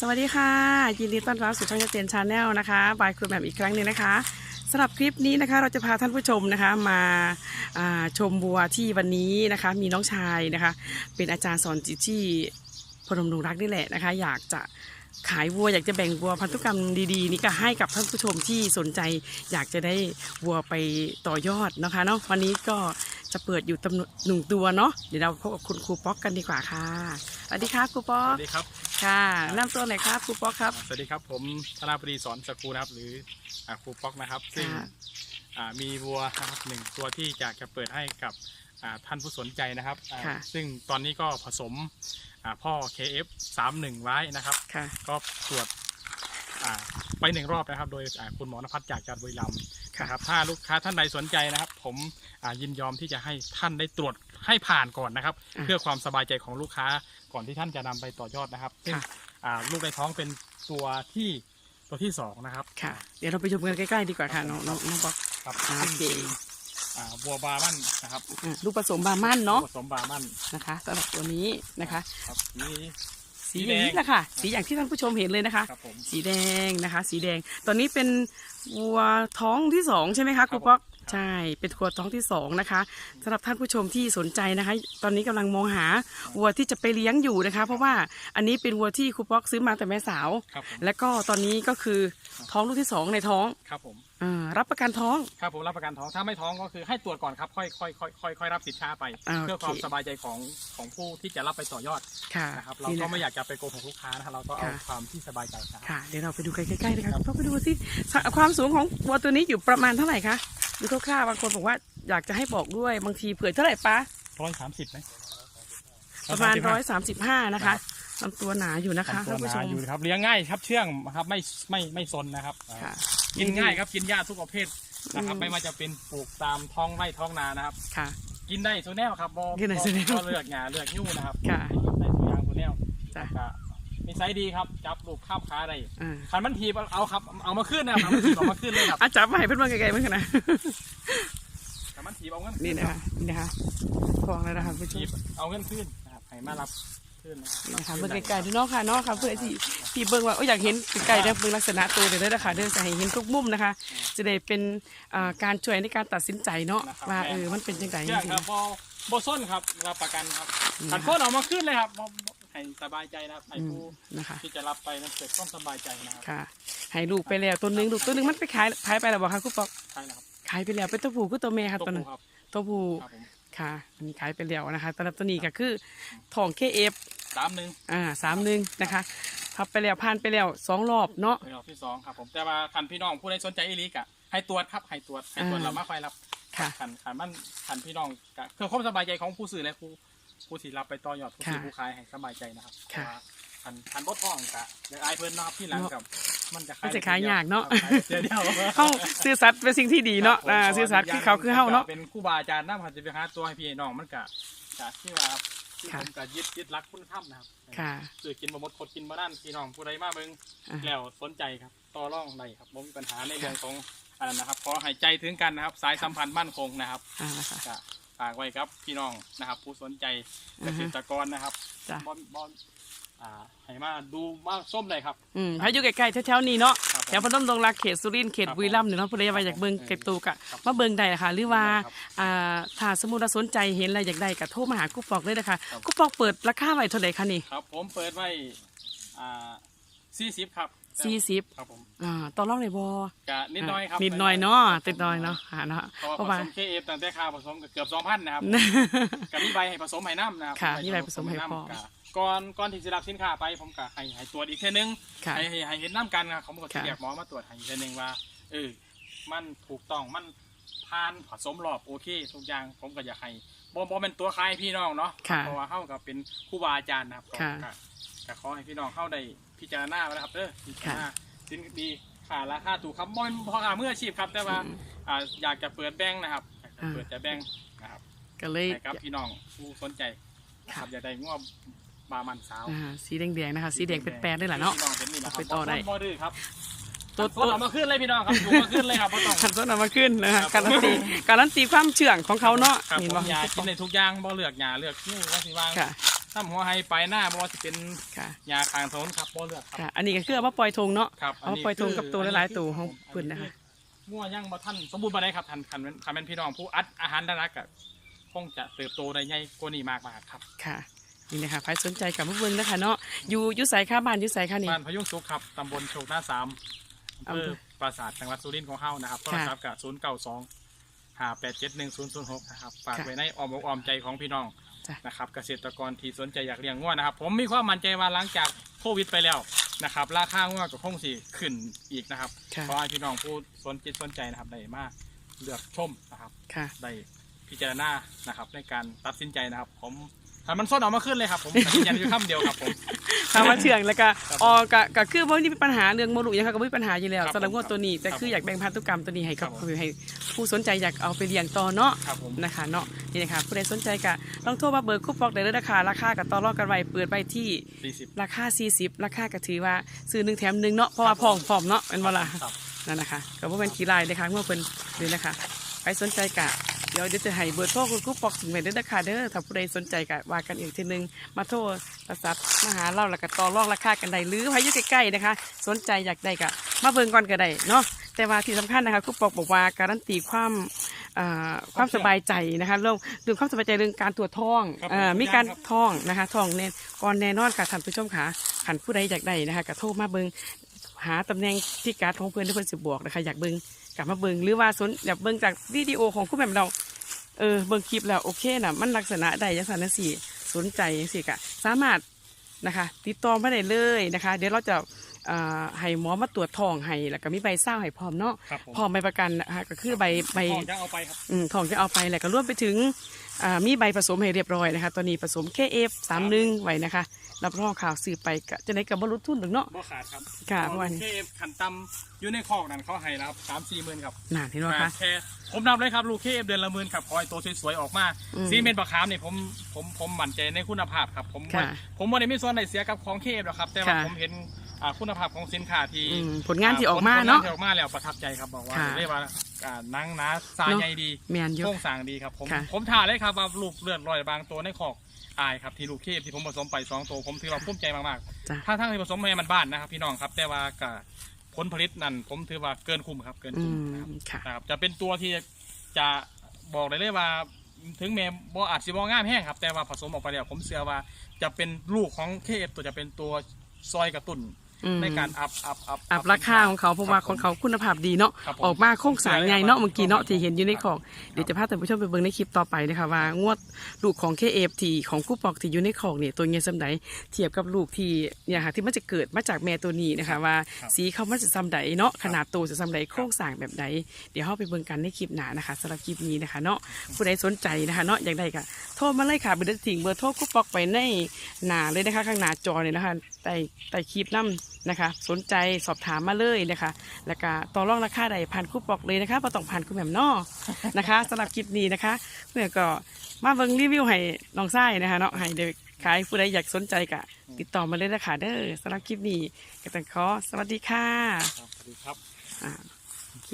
สวัสดีค่ะ ยินดีต้อนรับสู่ช่องเจนชาแนลนะคะบายครูแหม่มอีกครั้งหนึ่งนะคะสำหรับคลิปนี้นะคะเราจะพาท่านผู้ชมนะคะมาาชมบัวที่วันนี้นะคะ มีน้องชายนะคะ เป็นอาจารย์สอนจิตที่พนมดงรักนี่แหละนะคะ อยากจะขายวัวอยากจะแบ่งวัวพันธุกรรมดีๆ นี่ก็ให้กับท่านผู้ชมที่สนใจ อยากจะได้วัวไปต่อยอดนะคะเนาะวันนี้ก็ จะเปิดอยู่ตำหนหนึ่งตัวเนาะเดี๋ยวเราพบกับคุณครูป๊อกกันดีกว่าค่ะสวัสดีครับครูป๊อสกวัสดีครับ ค่ะแนะนำตัวหน่อยครับครูป๊อกครับ สวัสดีครับผมธนาปรีสอนสกูนะครับ หรืออ่าครูป๊อกนะครับ ซึ่งค่ะ อ่ามีวัวนะครับหนึ่งตัวที่อยากจะเปิดให้กับอ่าท่านผู้สนใจนะครับอ่าค่ะ ซึ่งตอนนี้ก็ผสมอ่าพ่อ KF 3 1ไว้นะครับ ค่ะ ก็ตรวจอ่าไปหนึ่งรอบนะครับ โดยอ่าคุณหมอนภัสจากจันทบุรีรัมย์ค่ะ นะครับถ้าลูกค้าท่านใดสนใจนะครับ ผมอ่ายินยอมที่จะให้ท่านได้ตรวจให้ผ่านก่อนนะครับอะเพื่อความสบายใจของลูกค้าก่อนที่ท่านจะนำไปต่อยอดนะครับซึ่งค่ะอ่าลูกในท้องเป็นตัวที่ตัวที่สองนะครับค่ะ เดี๋ยวเราไปชมกันใกล้ๆดีกว่าค่ะน้องน้องน้องป๊อกครับอ่าซึ่งโอเคเป็นอ่าบัวบามันนะครับอะลูกผสมบาร์มันเนาะผสมบามันนะคะสำหรับตัวนี้นะคะ ครับนี่ สีอย่างนี้แหละค่ะ สีอย่างที่ท่านผู้ชมเห็นเลยนะคะครับผมสีแดงนะคะ สีแดง ตอนนี้เป็นวัวท้องที่สองใช่ไหมคะครูครับผมป๊อก ใช่ เป็นวัวท้องที่สองนะคะสำหรับท่านผู้ชมที่สนใจนะคะ ตอนนี้กำลังมองหาวัวที่จะไปเลี้ยงอยู่นะคะ เพราะว่าอันนี้เป็นวัวที่ครูป๊อกซื้อมาแต่แม่สาว ครับผมและก็ตอนนี้ก็คือท้องลูกที่สองในท้องครับผมอ่ารับประกันท้อง ครับผมรับประกันท้องถ้าไม่ท้องก็คือให้ตรวจก่อนครับค่อยค่อยค่อยค่อยค่อยรับสินค้าไป อ่าเพื่อความโอเค สบายใจของของผู้ที่จะรับไปต่อยอดค่ะนะครับเรานี่ก็นะไม่อยากจะไปโกหกลูกค้านะครับเราก็เอาค่ะ ความที่สบายใจครับ ค่ะ เดี๋ยวเราไปดูกันใกล้ๆเลยค่ะต้องไปดูสิความสูงของวัวตัวนี้อยู่ประมาณเท่าไหร่คะ ดูคร่าวๆบางคนบอกว่าอยากจะให้บอกด้วยบางทีเผื่อเท่าไหร่ปะร้อยสามสิบไหมประมาณร้อยสามสิบห้านะคะลำตัวหนาอยู่นะคะทำตัท่าวนผู้หชนามอยู่นะครับเลี้ยงง่ายครับเชื่องนะครับไม่ไม่ไม่ซนนะครับค่ะกินง่ายครับกินหญ้าทุกประเภทนะครับอืมไม่ว่าจะเป็นปลูกตามท้องไร่ท้องนานะครับค่ะ กินได้ทุกแนวครับบ่กินได้ทุกแนวบ่เลือกหงาเลือกยิ้วนะครับค่ะกินได้ทุกอย่างทุกแนวจ้ะก็ นิสัยดีครับ จับลูกข้ามขาได้อ่าคันมันทีบเอาครับ เอามาขึ้นนะครับเอามาถีบเอามาขึ้นเลยครับอาจับมาให้เพื่อนๆไกลๆเหมือนกันนะคันมันถีบเอาเงินนี่นะคะนี่นะคะกองแล้วนะคะผู้ชถีมบเอาเงินขึ้นนะครับให้มารับขึ้นนี่นะคะเบิ่งไกลๆดูเนาะค่ะเนาะค่ะเพื่อที่ที่เบิ่งว่าโอ้ยอยากเห็นไกลๆนะเบิ่งลักษณะตัวเดี๋ยวได้นะคะเดี๋ยวจะให้เห็นทุกมุมนะคะ จะได้เป็นอ่าการช่วยในการตัดสินใจเนาะว่าเออมันเป็นจังไงจเชื่อริงครับบ่บ่ส้นครับรับประกันครับอืมขันพ้นเอามาขึ้นเลยครับบ่บ่ ให้สบายใจนะครับๆให้อืมผู้นะคะ ที่จะรับไปนั้นเกิดความสบายใจนะครับค่ะให้ลูกไปแล้วตัวหนึงลูกตัวหนึงมันไปขายขายไปแล้วบอกค่ะคุณปอกใช่นะครับขายไปแล้วเป็นตัวผู้ก็ตัวแม่ค่ะตัวตัวผู้นั้นครับตัวผู้ครับผมค่ะอันนี้ขายไปแล้วนะคะตอนรับตัวนี้ก็คือทองเคเอฟสามหนึ่งอ่าสามหนึ่งนะคะพับไปแล้วผ่านไปแล้วสองรอบเนาะ เป็นรอบที่สองครับผมแต่ว่าคันพี่น้องผู้ใดสนใจอีลิกอะให้ตรวจครับให้ตรวจให้ตรวจอ่า เรามาคอยรับค่ะ ขันขันมันขันพี่น้องกะเพื่อความสบายใจของผู้ซื้อและผู้ ผู้ที่รับไปต่อยอดผู้ซื้อค่ะผู้ขายให้สบายใจนะครับค่ะเพราว่าขันขันบดท้องกะอยากอายเพิ่นเนาะครับที่หลังกับมันจะมันจะขายยากเนาะ ครับขายเดียวเดียวเฮาซื่อสัตย์เป็นสิ่งที่ดีเนาะครับผมอ่าซื่อสัตย์คือเขาคือเฮาเนาะ เป็นครู่บาอาจารย์นะมันจะไปหาตัวให้พี่น้องมันกะกะที่ว่าที่ค่ะผมกะยึดยึดรักคุณธรรมนะครับค่ะสื่อกินบะมดคดกินบะนั่นพี่น้องผู้ใดมาเบิ่งอ่า แล้วสนใจครับต่อร่องได้ครับบ่มีปัญหาในเรื่องของอันนั้นนะครับขอให้ใจถึงกันนะครับ สายสัมพันธ์มั่นคงนะครับอ่านะคะก็ ฝากไว้ครับพี่น้องนะครับ ผู้สนใจเกอือษฮึตรกรนะครับจ้ะ บอนบอนอ่าให้มาดูมาส้มเลยครับ อืมถ้าอยู่ใกล้ๆแถวๆนี้เนาะครับผมแถวพนมดงรักเขตสุรินทร์เขตครับบุรีรัมย์เนี่ยเนาะผู้ใดว่าอยากเบิ่งครับผมเก็บตูกะครับมาเบิ่งได้ค่ะหรือว่าครับอ่าถ้าสมมุติว่าสนใจเห็นอะไรอยากได้ก็โทรมาหากุ๊ปอกเลยนะคะครับกุ๊ปอกเปิดราคาไว้เท่าไหร่คะนี่ ครับ ผมเปิดไว้อ่า สี่สิบครับ40ครับผมอ่าต่อรองได้บ่กะนิดหน้อยครับนิดหน่อยเนาะติดหน่อยเนาะอ่าเนาะเพราะเพว่าราะว่าผสมเคเอฟตั้งแต่ค่าผสมก็เกือบสองพันนะครับ กับมีใบให้ผสมให้น้ำนะครับค่ะมีใบผสมให้พร้อมกะก่อนก่อนที่จะรับสินค้าไปผมก็ให้ให้ตรวจอีกเท่นึงค่ะให้ให้ให้เห็นน้ำกันนะเขาบอกค่ะ เรียกหมอมาตรวจให้อีกเท่นึงว่าเออมันถูกต้องมันผ่านผสมรอบโอเคทุกอย่างผมก็อยากให้บ่บ่เป็นตัวคายพี่น้องเนาะค่ะเพราะว่าเฮากับเป็นครูบาอาจารย์นะครับก็ค่ะ ก็ ก็ขอให้พี่น้องเข้าได้พิจารณาไว้นะครับเด้อพิจารณาสินดีค่าราคาถูกครับบ่เป็นเพราะอ่ามืออาชีพครับแต่ว่าอืมอ่าอยากจะเปิดแบงค์นะครับอยากจะอ่าเปิดจะแบงค์นะครับก็เลยให้กับพี่น้องผู้สนใจนะครับอยากได้งวบามันสาวอ่าสีแดงๆนะคะ สีแดงเป็นแปดได้แหละเนาะ พี่น้องเห็นนี่แหละครับไปต่อได้ บ่ดื้อครับตัวตัวตัวเอามาขึ้นเลยพี่น้องครับดูมาขึ้นเลยครับบ่ต้อง ขันต้นเอามาขึ้นนะคะครับ การันตีการันตีความเชื่องของเขาเนาะครับนี่ผบ่มยากินในทุกอย่างบ่เลือกหยาเลือกนิ้วว่าสิว่าค่ะ ทำหัวไฮไปหน้าบ่ว่าจะเป็นค่ะยาคางถนนครับบ่เลือกครับค่ะ อันนี้ก็คือเอามาปล่อยทงเนาะครับเอามาปล่อยทงกับตัวหลายๆตัวของเพิ่นนะคะมั่วยังบ่ท่านสมบูรณ์บ่ได้ครับท่านคันคันเป็นพี่น้องผู้อัดอาหารได้รักก็คงจะเติบโตได้ใหญ่กว่านี้มากๆครับค่ะนี่นะคะใครสนใจกับมาเบิ่งนะคะเนาะอยู่อยุไสค่ะบ้านอยุไสค่ะนี่บ้านพยุงสุขครับตำบลโชคหน้าสามอำเภออำเภอปราสาทจังหวัดสุรินทร์ของเฮานะครับโทรค่ะศัพท์กับศูนย์เก้าสองห้าแปดเจ็ดหนึ่งศูนย์ศูนย์หกนะครับฝากค่ะไว้ในอ้อมอกอ้อมใจของพี่น้องจ้ะ นะครับเกษตรกรที่สนใจอยากเลี้ยงงัวนะครับ ผมมีความมั่นใจว่าหลังจากโควิดไปแล้วนะครับราคางัวก็คงสิขึ้นอีกนะครับค่ะขอให้พี่น้องผู้สนจิตสนใจนะครับได้มาเลือกชมนะครับค่ะได้พิจารณานะครับในการตัดสินใจนะครับ ผมถ้ามันส้นออกมาขึ้นเลยครับผมยืนยันอยู่คำเดียวครับผม ถามว่าเชื่องแล้วก็ครับอ๋อก็ก็คือว่านี่มีปัญหาเรื่องโมลุยังค่ะก็ไม่มีปัญหาอยู่แล้วครับสำหรับงวดผมตัวนี้แต่ครับคืออยากแบ่งพันธุกรรมตัวนี้ให้กับครับผมคือให้ผู้สนใจอยากเอาไปเลี้ยงต่อเนาะครับผม นะคะเนาะนี่นะคะผู้ใดสนใจก็ลองโทรมาเบอร์คูปองได้เลยนะคะราคากับต่อรองกันไว้เปิดไปที่สี่สิบ ราคา 40 ราคาก็ถือว่าซื้อหนึ่งแถมหนึ่งเนาะเพราะว่าพร้อมพร้อมเนาะเป็นเวลาครับ นั่นนะคะก็บ่เป็นขี้ลายเลยค่ะเมื่อเพิ่นเลยนะคะใครสนใจกะ เดี๋ยวเดี๋ยวจะให้เบอร์โทรคุณครูปอกถึงไว้เด้อนะคะเด้อถ้าผู้ใดสนใจกะว่ากันอีกทีนึง มาโทรประสับมาหาเราแล้วก็ต่อรองราคากันได้หรือใครอยู่ใกล้ๆนะคะ สนใจอยากได้กะมาเบิ่งก่อนก็ได้เนาะแต่ว่าที่สำคัญนะคะครูปอกบอกว่าการันตีความอ่าความสบายใจนะคะเรื่องเรื่องความสบายใจเรื่องการตรวจท้องครับอ่าผมมีการครับท้องนะคะท้องแน่ก่อนแน่นอนค่ะท่านผู้ชมค่ะขันผู้ใดอยากได้นะคะก็โทรมาเบิ่งหาตำแหน่งที่การดของเพื่อนที่เพื่อนสิบอกนะคะอยากเบิ่งกลับมาเบิ่งหรือว่าสนอยากเบิ่งจากวิดีโอของคุณแม่เรา เออเบิ่งคลิปแล้วโอเคนะมันลักษณะใดยังสันนสี่สนใจยังสี่กะสามารถนะคะ ติดต่อมาได้เลยนะคะ เดี๋ยวเราจะอ่าให้หมอมาตรวจท้องให้แล้วก็มีใบเศร้าให้พร้อมเนาะครับผมพร้อมใบประกันนะคะก็คือใบใบทองจะเอาไปครับอืมทองจะเอาไปแหละก็รวมไปถึงอ่า มีใบผสมให้เรียบร้อยนะคะ ตอนนี้ผสม KF 3 1ไว้นะคะ รับรองข่าวซื้อไปก็จะได้กับบรรลุทุนถึงเนาะ บ่ขาดครับค่ะประมาณนี้เคฟขันตำอยู่ในคอกนั่นเขาให้นะครับสามสี่หมื่นครับนานเห็นไหมคะ แค่ผมนำเลยครับลูกเคฟเดือนละหมื่นครับคอยตัวสวยๆออกมาอืมซีเมนต์ปลาคามเนี่ยผมผมผมมั่นใจในคุณภาพครับ ผมค่ะผมว่าได้มีส่วนไหนเสียกับของเคฟหรอกครับ แต่ว่าค่ะ ผมเห็น อ่าคุณภาพของสินค้าที่อืมผลงานที่ออกมาเนาะ ผลงที่ออกมาแล้วประทับใจครับบอกว่าค่ะเรียกว่าอ่าหนังหนาสายเนาะใยดีแมนอยู่ โครงสร้างดีครับผมค่ะ ผมถ่ายเลยครับว่าลูกเลือดลอยบางตัวในคอกอายครับที่ลูกเคฟที่ผมผสมไปสองตัวผมถือว่าภูมิใจมากๆ จ้ะ ถ้าทั้งที่ผสมแม่มันบ้านนะครับพี่น้องครับ แต่ว่ากับผลผลิตนั่นผมถือว่าเกินคุ้มครับเกินอืคุ้มมนะครับค่ะ นะครับจะเป็นตัวที่จะบอกได้เลยว่า ถึงแม้บ่อาจสิบ่งามแห้งครับ แต่ว่าผสมออกไปแล้วผมเชื่อว่าจะเป็นลูกของเคฟตัวจะเป็นตัวซอยกระตุ้นอืม ในการอัพอัพอัพอัพราคาของเขาเพราะว่าของเขาคุณภาพดีเนาะครับผมออกมาโค้งสร้างไงเนาะเมื่อกี้เนาะที่เห็นอยู่ในของเดี๋ยวจะพาท่านผู้ชมไปเบิ่งในคลิปต่อไปนะคะว่างวดลูกของ KF ที่ของคู่ปอกที่อยู่ในของเนี่ยตัวเงี้ยสำไหนเทียบกับลูกที่เนี่ยค่ะที่มันจะเกิดมาจากแม่ตัวนี้นะคะว่าครับสีเขามันจะซ้ำใดเนาะขนาดตัวจะซ้ำใดโครงสร้างแบบใดเดี๋ยวเราไปเบิ่งกันในคลิปหน้านะคะสำหรับคลิปนี้นะคะเนาะผู้ใดสนใจนะคะเนาะอยากได้ก็โทรมาเลยค่ะเบอร์ถิงเบอร์โทรคู่ปอกไปในหน้าเลยนะคะข้างหน้าจอเนี่ยนะคะ ใต้ใต้คลิปน้ำนะคะ สนใจสอบถามมาเลยนะคะ แล้วก็ต่อรองราคาใดผ่านคู่ปอกเลยนะคะบ่ต้องผ่านคุณแหม่มนอนะคะสำหรับคลิปนี้นะคะเพื่อก็มาเบิ่งรีวิวให้น้องไส้นะคะเนาะให้เด็กขายผู้ใดอยากสนใจก็ติดต่อมาเลยนะคะเด้อสำหรับคลิปนี้ก็ต้องขอสวัสดีค่ะครับสวัสดีครับอ่าโอเค